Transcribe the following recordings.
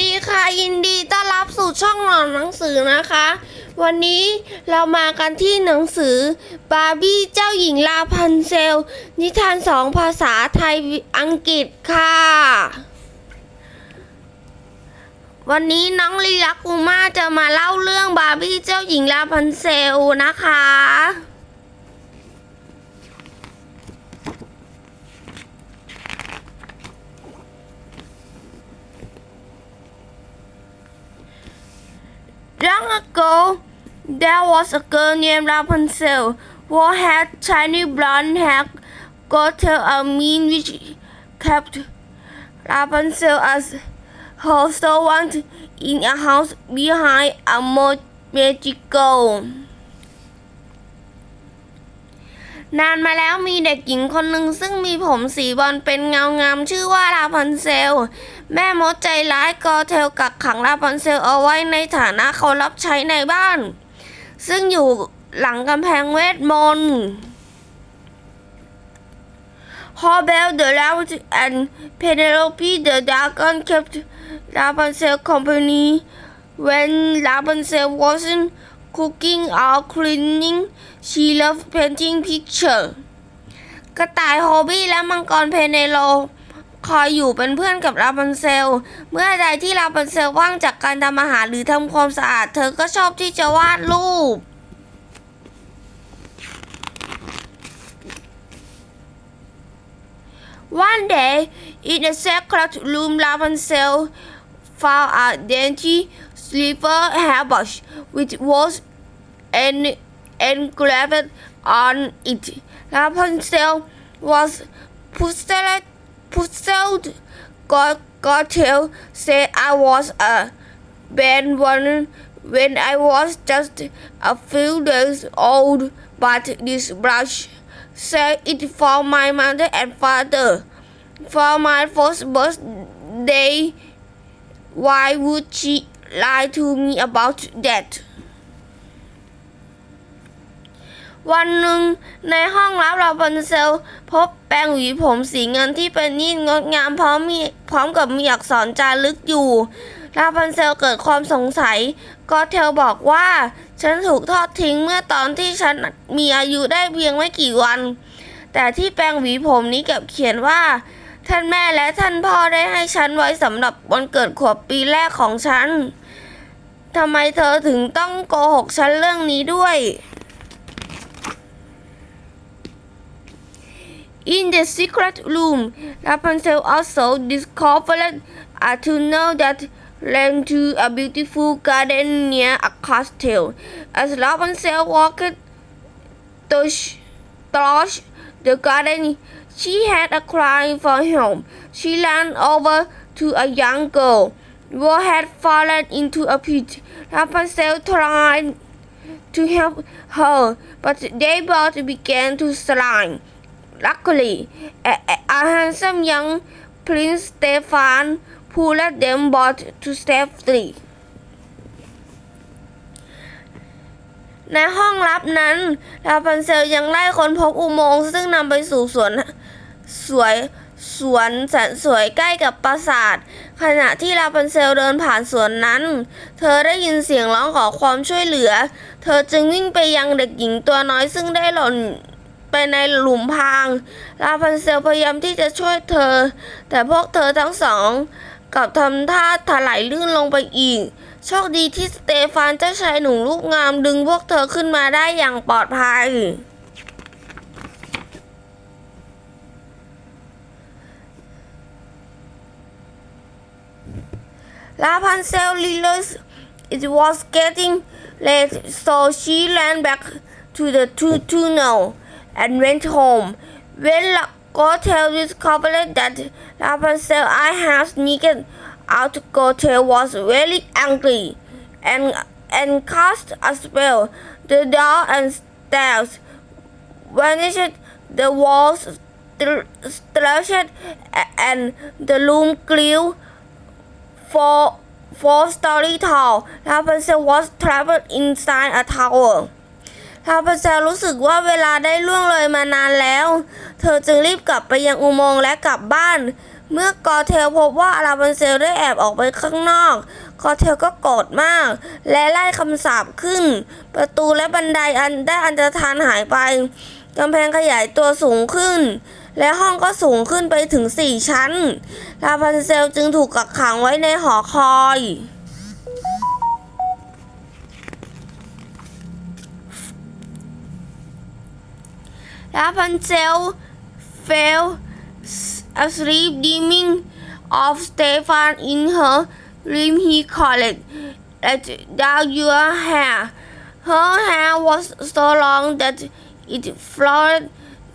ดีค่ะ ยินดีต้อนรับสู่ช่องหนอนหนังสือนะคะ วันนี้เรามากันที่หนังสือบาร์บี้เจ้าหญิงลาพันเซล นิทานสองภาษาไทยอังกฤษค่ะ วันนี้น้องลีลากูมาจะมาเล่าเรื่องบาร์บี้เจ้าหญิงลาพันเซลนะคะ Long ago, there was a girl named Rapunzel who had tiny blonde hair, got her a mean which kept Rapunzel as her servant in a house behind a mo- magical นานมาแล้วมีเด็กหญิงคนหนึ่งซึ่งมีผมสีบอลเป็นเงางามชื่อว่าลาพันเซล แม่มดใจร้ายกอเทลกักขังลาพันเซลเอาไว้ในฐานะเขารับใช้ในบ้าน ซึ่งอยู่หลังกำแพงเวทมนต์ Horbel the Rabbit and Penelope the Dragon kept Rapunzel company when Rapunzel wasn't cooking or cleaning. She loved painting pictures. กระต่ายโฮบี้และมังกรเพเนโล คอยอยู่เป็นเพื่อนกับราพันเซล เมื่อใดที่ราพันเซลว่างจากการทำอาหารหรือทำความสะอาด เธอก็ชอบที่จะวาดรูป One day, in a secret room, Rapunzel found a dainty silver hairbrush which was en- engraved on it. Rapunzel was puzzled. puzzled. God, Godtail said I was a bad one when I was just a few days old, but this brush said it for my mother and father. For my first birthday, why would she lie to me about that? วันหนึ่งในห้องรับราพันเซล พบแปรงหวีผมสีเงินที่เป็นนิ่งดงามพร้อมมีพร้อมกับมีอักษรจารึกอยู่ ราพันเซลเกิดความสงสัย ก็เทลบอกว่า ฉันถูกทอดทิ้งเมื่อตอนที่ฉันมีอายุได้เพียงไม่กี่วัน แต่ที่แปรงหวีผมนี้กลับเขียนว่า ท่านแม่และท่านพ่อได้ให้ฉันไว้สำหรับวันเกิดขวบปีแรกของฉันทำไมเธอถึงต้องโกหกฉันเรื่องนี้ด้วย In the secret room, Rapunzel also discovered uh, a tunnel that led to a beautiful garden near a castle. As Rapunzel walked through through the garden, she had a cry for help. She ran over to a young girl who had fallen into a pit. Rapunzel tried to help her, but they both began to slide. Luckily, a, a, handsome young Prince Stefan pulled them both to safety. ในห้องลับนั้นลาพันเซลยังไล่คนพบอุโมงค์ซึ่งนำไปสู่สวนสวยสวนแสนสวยใกล้กับปราสาท ขณะที่ลาพันเซลเดินผ่านสวนนั้น เธอได้ยินเสียงร้องขอความช่วยเหลือ เธอจึงวิ่งไปยังเด็กหญิงตัวน้อยซึ่งได้หล่น ไปในหลุมพราง ลาพันเซลพยายามที่จะช่วยเธอ แต่พวกเธอทั้งสองกลับทำท่าถลายลื่นลงไปอีก โชคดีที่สเตฟานเจ้าชายหนุ่มลูกงามดึงพวกเธอขึ้นมาได้อย่างปลอดภัย Rapunzel realized it was getting late, so she ran back to the tu- tunnel and went home. When Gothel discovered that Rapunzel I had sneaked out, Gothel was really angry and and cast a spell. The door and stairs vanished, the walls str- stretched, and the room grew four four story tall. Rapunzel was trapped inside a tower. ลาพันเซลรู้สึกว่าเวลาได้ล่วงเลยมานานแล้ว เธอจึงรีบกลับไปยังอุโมงค์และกลับบ้าน เมื่อกอเทลพบว่าลาบันเซลได้แอบออกไปข้างนอก กอเทลก็โกรธมาก และไล่คำสาปขึ้น ประตูและบันไดอันได้อันตรธานหายไปกำแพงขยายตัวสูงขึ้น และห้องก็สูงขึ้นไปถึงสี่ชั้น ลาพันเซลจึงถูกกักขังไว้ในหอคอย Rapunzel fell asleep, dreaming of Stefan in her dream. He called, "Let down your hair." Her hair was so long that it flowed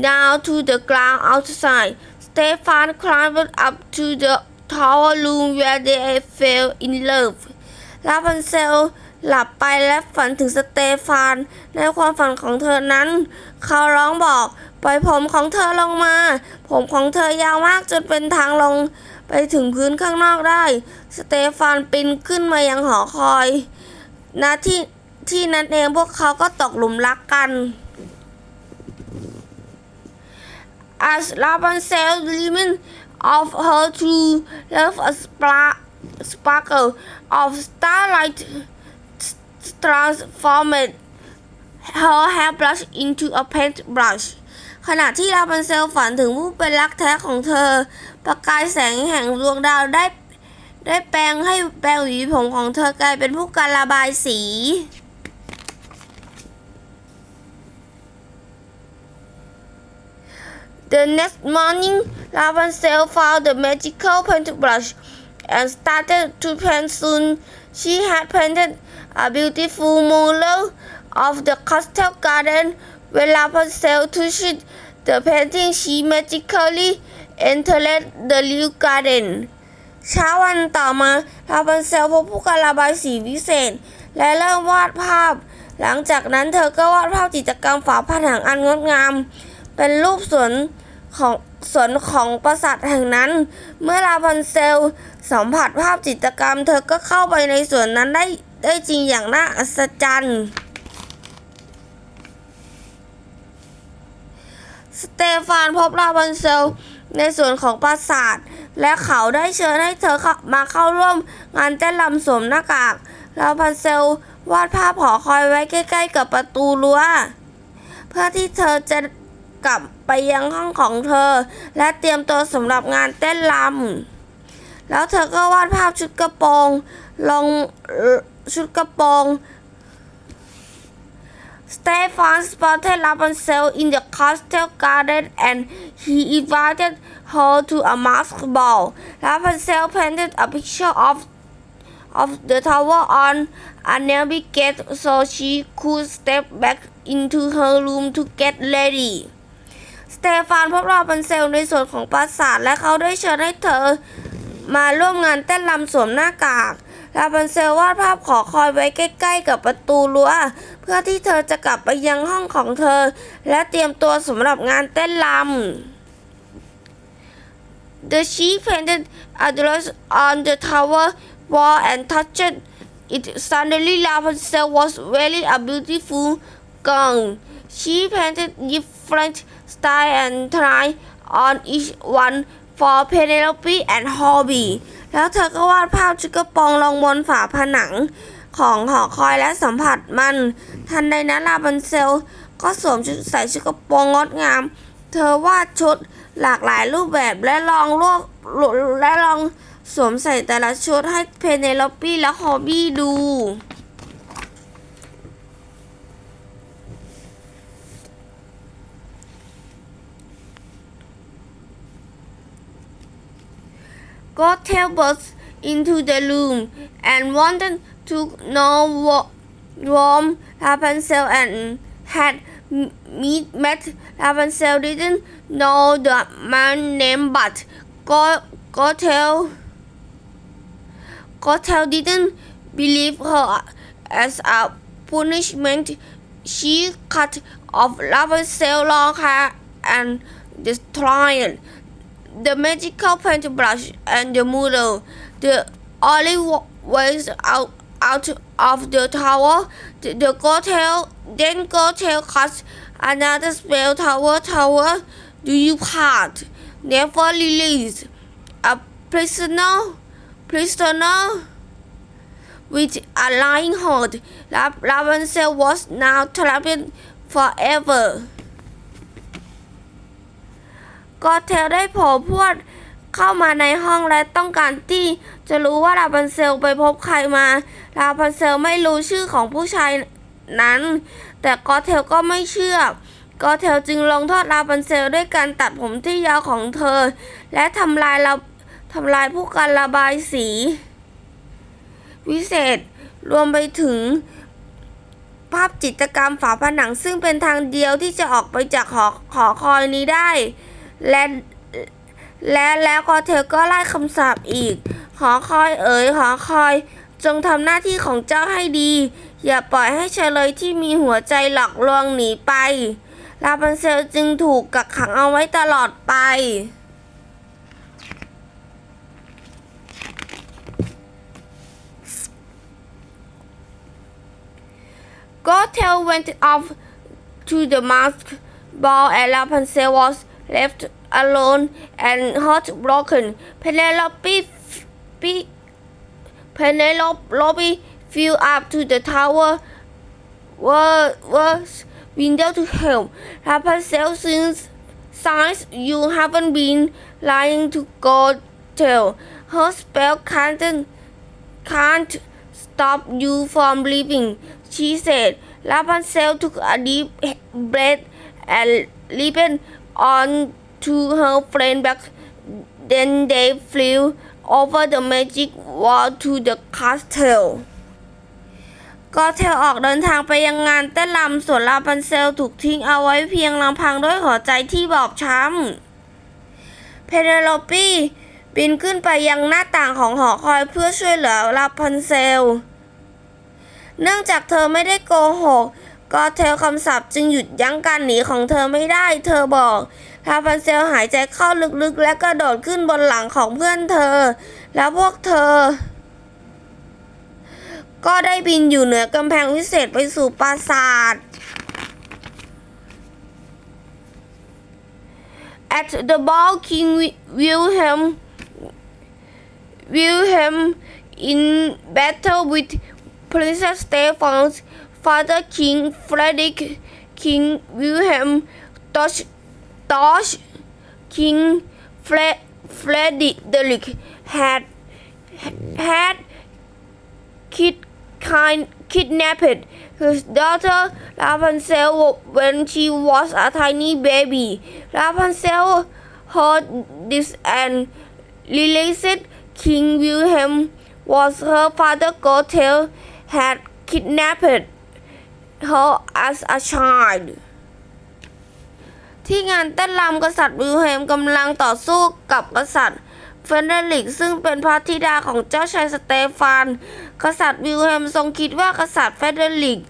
down to the ground outside. Stefan climbed up to the tower room where they fell in love. Rapunzel หลับไปและฝันถึงสเตฟาน ในความฝันของเธอนั้น เขาร้องบอก ปล่อยผมของเธอลงมา ผมของเธอยาวมากจนเป็นทางลง ไปถึงพื้นข้างนอกได้ สเตฟานปีนขึ้นมายังหอคอยณที่ที่นั้นเองพวกเขาก็ตกหลุมรักกัน as Rapunzel dreamed of her true love a spla- sparkle of starlight transformed her hairbrush into a paintbrush ขณะที่ลาบันเซลฝันถึงผู้เป็นรักแท้ของเธอ ประกายแสงแห่งดวงดาวได้ได้แปลงให้แปลงหวีผมของเธอกลายเป็นผู้การระบายสี The next morning, Rapunzel found the magical paintbrush and started to paint soon. She had painted a beautiful mural of the castle garden. When Rapunzel touched the painting, she magically entered the new garden. เช้าวันต่อมาลาบันเซลพบผู้การระบายสีวิเศษ และเริ่มวาดภาพ หลังจากนั้นเธอก็วาดภาพจิตรกรรมฝาผนังอันงดงาม เป็นรูปสวนของ สวนของปราสาทแห่งนั้น เมื่อลาพันเซลสัมผัสภาพจิตรกรรม เธอก็เข้าไปในสวนนั้นได้ได้จริงอย่างน่าอัศจรรย์สเตฟานพบลาบันเซลในส่วนของปราสาท และเขาได้เชิญให้เธอมาเข้าร่วมงานเต้นรำสวมหน้ากากลาบันเซลวาดภาพหอคอยไว้ใกล้ ๆ กับประตูรั้ว เพื่อที่เธอจะ กลับไปยังห้องของเธอ และเตรียมตัวสำหรับงานเต้นรำแล้วเธอก็วาดภาพชุดกระโปรงลงเอ่อชุดกระโปรง Stefan spotted Rapunzel in the castle garden and he invited her to a masked ball. Rapunzel painted a picture of of the tower on a nearby gate so she could step back into her room to get ready. เตฟานพบราพันเซลในส่วนของปราสาทและเขาได้เชิญให้เธอมาร่วมงานเต้นรำสวมหน้ากากลาบันเซลวาดภาพขอคอยไว้ใกล้ ๆ กับประตูรั้วเพื่อที่เธอจะกลับไปยังห้องของเธอ และเตรียมตัวสำหรับงานเต้นรำ The she painted a dress on the tower wall and touched it. Suddenly, Rapunzel was wearing a beautiful gown. She painted different style and tried on each one for Penelope and Hobby. แล้วเธอก็วาดภาพชุดกระโปรงลงบนฝาผนังของหอคอยและสัมผัสมัน ทันใดนั้นลาบันเซล ก็สวมชุดใส่ชุดกระโปรงงดงาม เธอวาดชุดหลากหลายรูปแบบและลองรวบและลองสวมใส่แต่ละชุดให้เพเนโลปี้และฮอบบี้ดู Gothel burst into the room and wanted to know what Rom Rapunzel and had meet met Rapunzel didn't know the man name but Go- Gothel Gothel didn't believe her as a punishment. She cut off Rapunzel's long hair and destroyed the magical paintbrush and the mural. The only wa- ways out out of the tower. The, the Gothel then Gothel cast another spell. Tower, tower, do you part? Never release. a prisoner prisoner with a lion heart Ra- Rapunzel was now trapped forever ก็เทลได้โผล่พวดเข้ามาในห้องและต้องการที่จะรู้ว่าราพันเซลไปพบใครมาราพันเซลไม่รู้ชื่อของผู้ชายนั้น แต่ก็เทลก็ไม่เชื่อก็เทลจึงลงโทษราพันเซลด้วยการตัดผมที่ยาวของเธอ และทำลายระทำลายผู้การระบายสี วิเศษรวมไปถึง ภาพจิตรกรรมฝาผนังซึ่งเป็นทางเดียวที่จะออกไปจากหอหอคอยนี้ได้ และและแล้วก็เธอก็ไล่คำสาปอีกหอคอยเอ๋ยหอคอย จงทำหน้าที่ของเจ้าให้ดี อย่าปล่อยให้เฉลยที่มีหัวใจหลอกลวงหนีไป ลาพันเซลจึงถูกกักขังเอาไว้ตลอดไป Gothel went off to the masked ball and Rapunzel was left alone and heartbroken. Penelope, be- Penelope flew up to the tower was window to help. Rapunzel since signs you haven't been lying to Gothel. Her spell can't can't stop you from leaving, she said. Rapunzel took a deep breath and leaped on to her friend back. Then they flew over the magic wall to the castle. ก็เทลออกเดินทางไปยังงานเต้นรำส่วนลาพันเซลถูกทิ้งเอาไว้เพียงลำพังด้วยหัวใจที่บอบช้ำ เพเนโลปีบินขึ้นไปยังหน้าต่างของหอคอยเพื่อช่วยเหลือลาพันเซล เนื่องจากเธอไม่ได้โกหก ก็เทลคำสาปจึงหยุดยั้งการหนีของเธอไม่ได้ เธอบอกลาพันเซลหายใจเข้าลึกๆ และกระโดดขึ้นบนหลังของเพื่อนเธอ แล้วพวกเธอ ก็ได้บินอยู่เหนือกำแพงวิเศษไปสู่ปราสาท At the ball, King Wi- Wilhelm Wilhelm in battle with Princess Stephan's father, King Frederick, King Wilhelm, Dutch, Dutch King Fre- Frederick had had kid, kind, kidnapped his daughter Rapunzel when she was a tiny baby. Rapunzel heard this and realized King Wilhelm was her father. Gothel had kidnapped her as a child. ที่งานเต้นรำกษัตริย์วิลเฮมกำลังต่อสู้กับกษัตริย์เฟเดริกซึ่งเป็นพระธิดาของเจ้าชายสเตฟาน กษัตริย์วิลเฮมทรงคิดว่ากษัตริย์เฟเดริก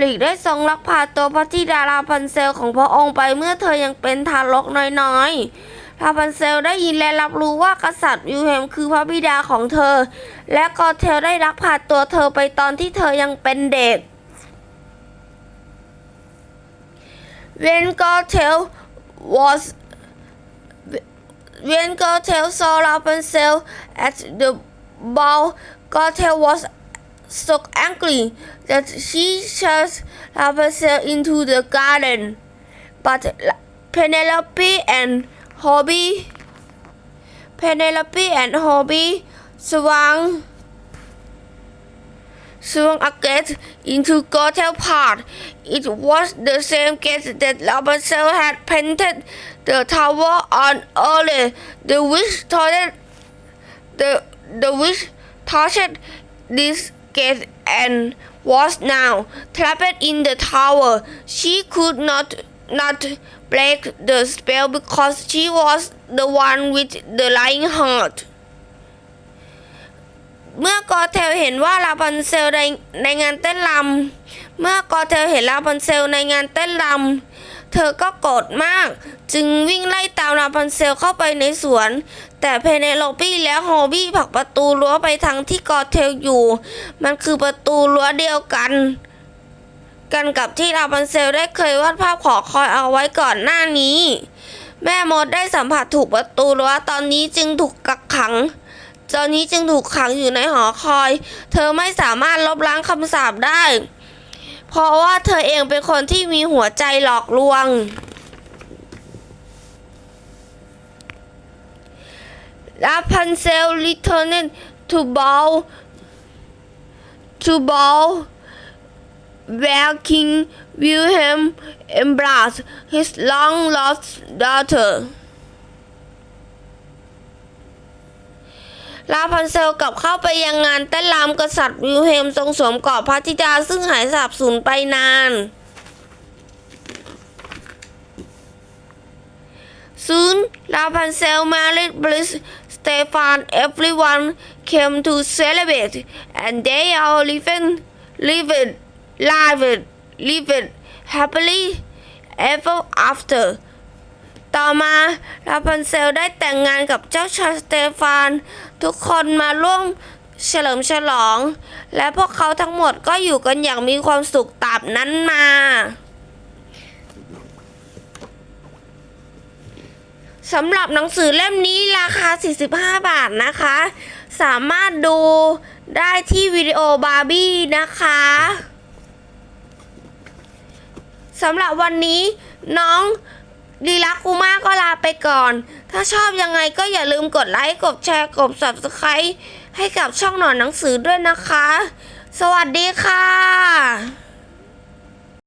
ลิกได้ทรงลักพาตัวพระธิดาราพันเซลของพระองค์ไปเมื่อเธอยังเป็นทารกน้อยๆ ราพันเซลได้ยินและรับรู้ว่ากษัตริย์วิลเฮมคือพระบิดาของเธอ และกอเทลได้ลักพาตัวเธอไปตอนที่เธอยังเป็นเด็ก When Gothel was when Gothel saw Rapunzel at the ball, Gothel was so angry that she chased Rapunzel into the garden. But Penelope and Hobby, Penelope and Hobby swung swung a gate into Gothel Park. It was the same gate that Rapunzel had painted the tower on earlier. The witch touched the the witch touched this gate and was now trapped in the tower. She could not not break the spell because she was the one with the lying heart. เมื่อกอเทลเห็นว่าลาพันเซลในในงานเต้นรำเมื่อกอเทลเห็นลาพันเซลในงานเต้นรำเธอก็โกรธมาก จึงวิ่งไล่ตามลาพันเซลเข้าไปในสวน แต่เพเนโลปี้และฮอบี้ผลักประตูรั้วไปทางที่กอเทลอยู่ มันคือประตูรั้วเดียวกัน กันกับที่ลาพันเซลได้เคยวาดภาพขอคอยเอาไว้ก่อนหน้านี้ แม่มดได้สัมผัสถูกประตูรั้วตอนนี้จึงถูกกักขัง ตอนนี้จึงถูกขังอยู่ในหอคอย เธอไม่สามารถลบล้างคำสาปได้ เพราะว่าเธอเองเป็นคนที่มีหัวใจหลอกลวง Rapunzel returned to Ball to Ball where King Wilhelm embraced his long lost daughter ลาพันเซลกลับเข้าไปยังงานเต้นรำกษัตริย์วิลเฮมทรงสวมกอดพระธิดาซึ่งหายสาบสูญไปนาน Soon, Rapunzel married Prince Stefan. Everyone came to celebrate, and they all lived, lived, lived, lived happily ever after. ต่อมาราพันเซลได้แต่งงานกับเจ้าชายสเตฟาน ทุกคนมาร่วมเฉลิมฉลอง และพวกเขาทั้งหมดก็อยู่กันอย่างมีความสุขตราบนั้นมา สำหรับหนังสือเล่มนี้ราคา 45 บาทนะคะ สามารถดูได้ที่วิดีโอบาร์บี้นะคะสำหรับวันนี้น้อง ดีลักคูมาก็ลาไปก่อน ถ้าชอบยังไงก็อย่าลืมกดไลค์ กดแชร์ กด subscribe ให้กับช่องหนอนหนังสือด้วยนะคะ สวัสดีค่ะ